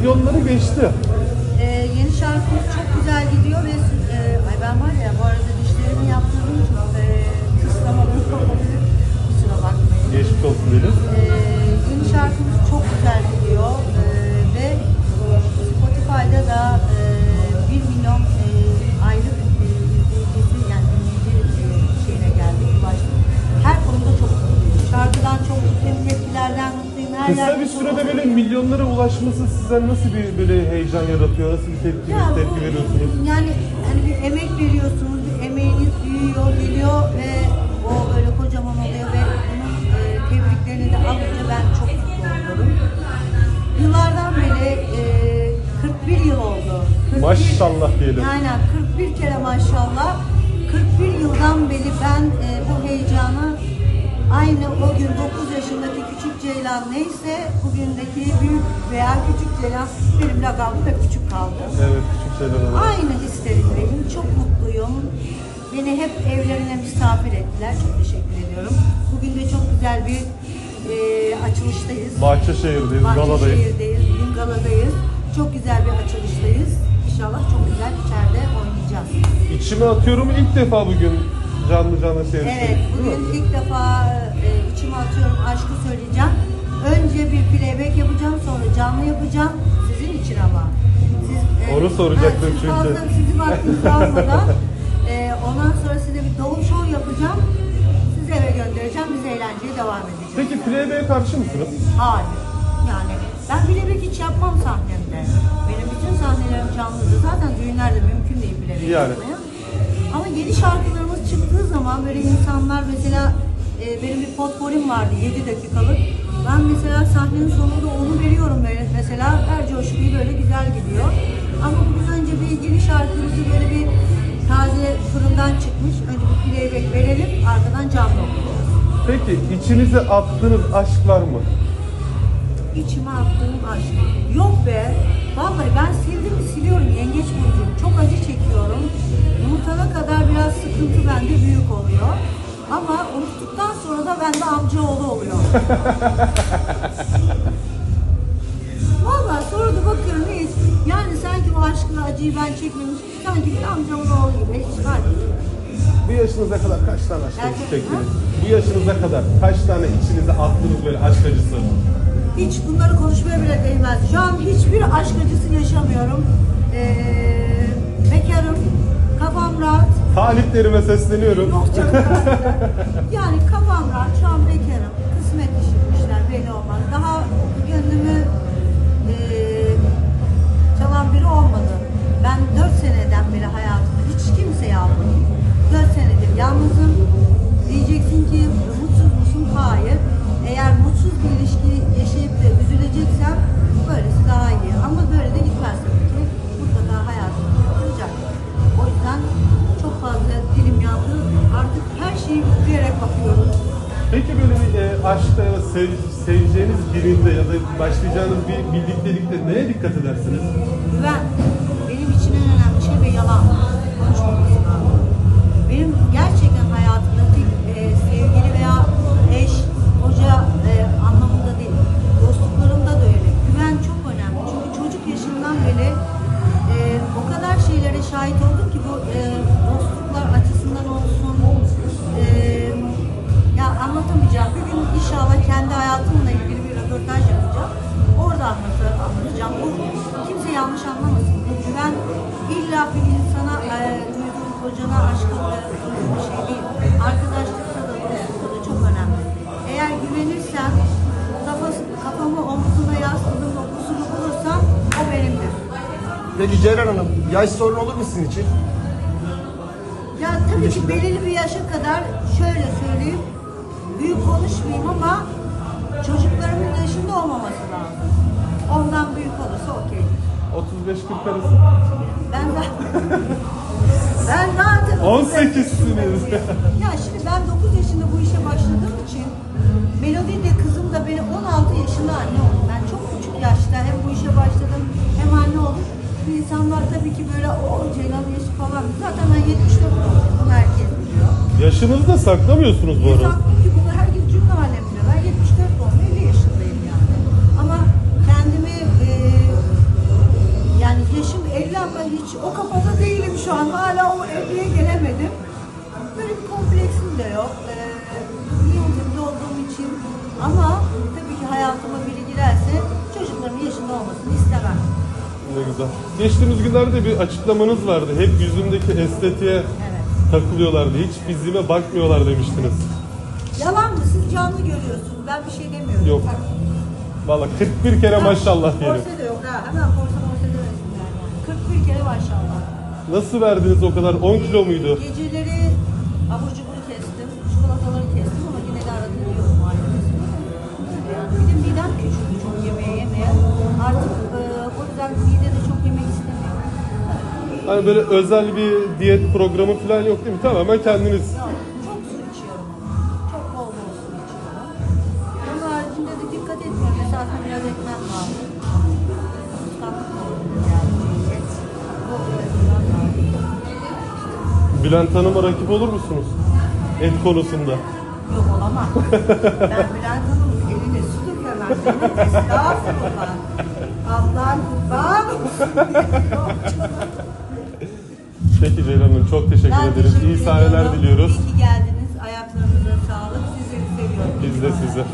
milyonları geçti. Milyonlara ulaşması size nasıl bir böyle heyecan yaratıyor? Nasıl bir tepki, Ya bu- tepki veriyorsunuz? Yani hani bir emek veriyorsunuz, bir emeğiniz büyüyor, geliyor ve o böyle kocaman oluyor ve bunun e, tebriklerini de alınca ben çok mutlu oluyorum. Yıllardan beri e, 41 yıl oldu. 41 Maşallah diyelim. Aynen 41 kere maşallah. 41 yıldan beri ben e, bu heyecanı aynı o gün 9 Ceylan neyse bugündeki büyük veya küçük Ceylan benim lakabım hep küçük kaldı. Evet küçük olarak. Aynı hislerindeyim. Çok mutluyum. Beni hep evlerine misafir ettiler. Çok teşekkür ediyorum. Bugün de çok güzel bir e, açılıştayız. Bahçeşehir'deyiz, galadayız. Bahçeşehir'deyiz. Bugün galadayız. Çok güzel bir açılıştayız. İnşallah çok güzel içeride oynayacağız. İçime atıyorum ilk defa bugün canlı canlı seyrettim. Evet, bugün ilk defa e, içime atıyorum aşkı söyleyeceğim. Önce bir playback yapacağım, sonra canlı yapacağım. Sizin için ama. Siz, e, Onu soracaktım siz çünkü. Fazla, sizi vaktinizi almadan. e, ondan sonra size bir davul show yapacağım. Sizi eve göndereceğim, biz eğlenceye devam edeceğiz. Peki playback'e karşı mısınız? Hayır. Yani ben playback hiç yapmam sahnemde. Benim bütün sahnelerim canlıdır. Zaten düğünlerde mümkün değil playback Yani. yapmaya. Ama yeni şarkılarımız çıktığı zaman böyle insanlar mesela e, benim bir potporim vardı 7 dakikalık. Ben mesela sahnenin sonunda onu veriyorum böyle mesela her coşkuyu böyle güzel gidiyor. Ama bugün önce bir yeni şarkımızı böyle bir taze fırından çıkmış. Önce bir playback verelim arkadan canlı okuyacağız. Peki içinize attığınız aşk var mı? İçime attığım aşk. Yok be. Vallahi ben sildim mi siliyorum yengeç burcuyum. Çok acı çekiyorum. Unutana kadar biraz sıkıntı bende büyük oluyor. Ama unuttuktan sonra da bende amcaoğlu oluyor. Vallahi sonra da bakıyorum hiç. Yani sanki o aşkla acıyı ben çekmemiş. Sanki bir amcaoğlu gibi. Hiç hayır. Bu yaşınıza kadar kaç tane aşk acısı çektiniz? Bu yaşınıza kadar kaç tane içinize attınız böyle aşk acısı? Hiç bunları konuşmaya bile değmez. Şu an hiçbir aşk acısı yaşamıyorum. Ee, bekarım, kafam rahat. Taliplerime sesleniyorum. Yok canım. Yani kafam rahat, şu an bekarım. Kısmet işler belli olmaz. Daha gönlümü da sev- seveceğiniz birinde ya da başlayacağınız bir birliktelikte neye dikkat edersiniz? Güven benim için en önemli şey ve yalan. Konuşmaması lazım. Benim gerçekten inşallah kendi hayatımla ilgili bir röportaj yapacağım. Orada anlatacağım. Bu kimse yanlış anlamasın. Bu güven illa bir insana e, duyduğun kocana aşkı duyduğun bir şey değil. Arkadaşlıkta da dostlukta da çok önemli. Eğer güvenirsen kafası, kafamı omzuna yasladığım o kusuru bulursam o benimdir. Peki Ceylan Hanım, yaş sorun olur mu sizin için? Ya tabii ki belirli bir yaşa kadar şöyle söyleyeyim. Büyük konuşmayayım ama çocuklarımın yaşında olmaması lazım. Ondan büyük olursa okey. 35-40 arası. Ben zaten... ben zaten... 18'siniz. ya şimdi ben 9 yaşında bu işe başladığım için Melodi de kızım da beni 16 yaşında anne oldu. Ben çok küçük yaşta hem bu işe başladım hem anne oldum. İnsanlar tabii ki böyle o Ceylan yaşı falan. Zaten ben 74 oldum. Bunu herkes biliyor. Yaşınızı da saklamıyorsunuz bu arada. Ama tabii ki hayatıma biri girerse çocukların yaşında olmasını istemem. Ne güzel. Geçtiğimiz günlerde bir açıklamanız vardı. Hep yüzümdeki estetiğe takılıyorlardı. Hiç fiziğime bakmıyorlar demiştiniz. Yalan mı? Siz canlı görüyorsunuz. Ben bir şey demiyorum. Yok. Valla 41 kere maşallah diyelim. Porse de yok ha. Hemen porse porse demesin yani. 41 kere maşallah. Nasıl verdiniz o kadar? 10 kilo muydu? Geceleri abur cuburu kestim, çikolataları kestim Artık e, o yüzden mide de çok yemek istemiyor. Hani böyle özel bir diyet programı falan yok değil mi? Tamamen kendiniz. Yok, çok su içiyorum. Çok bol bol su içiyorum. Onun haricinde de dikkat etmiyorum. Mesela aslında biraz lazım. Tatlı olur yani. Et. Bol bol ekmek lazım. Bülent Hanım'a rakip olur musunuz? Et konusunda. Yok olamam. ben Bülent Hanım'ın estağfurullah. Allah'ın kurban olsun. Peki Ceylan Hanım çok teşekkür Ben ederiz. teşekkür İyi sahneler diliyoruz. İyi ki geldiniz. Ayaklarınıza sağlık. Sizleri seviyorum. Biz de sizi.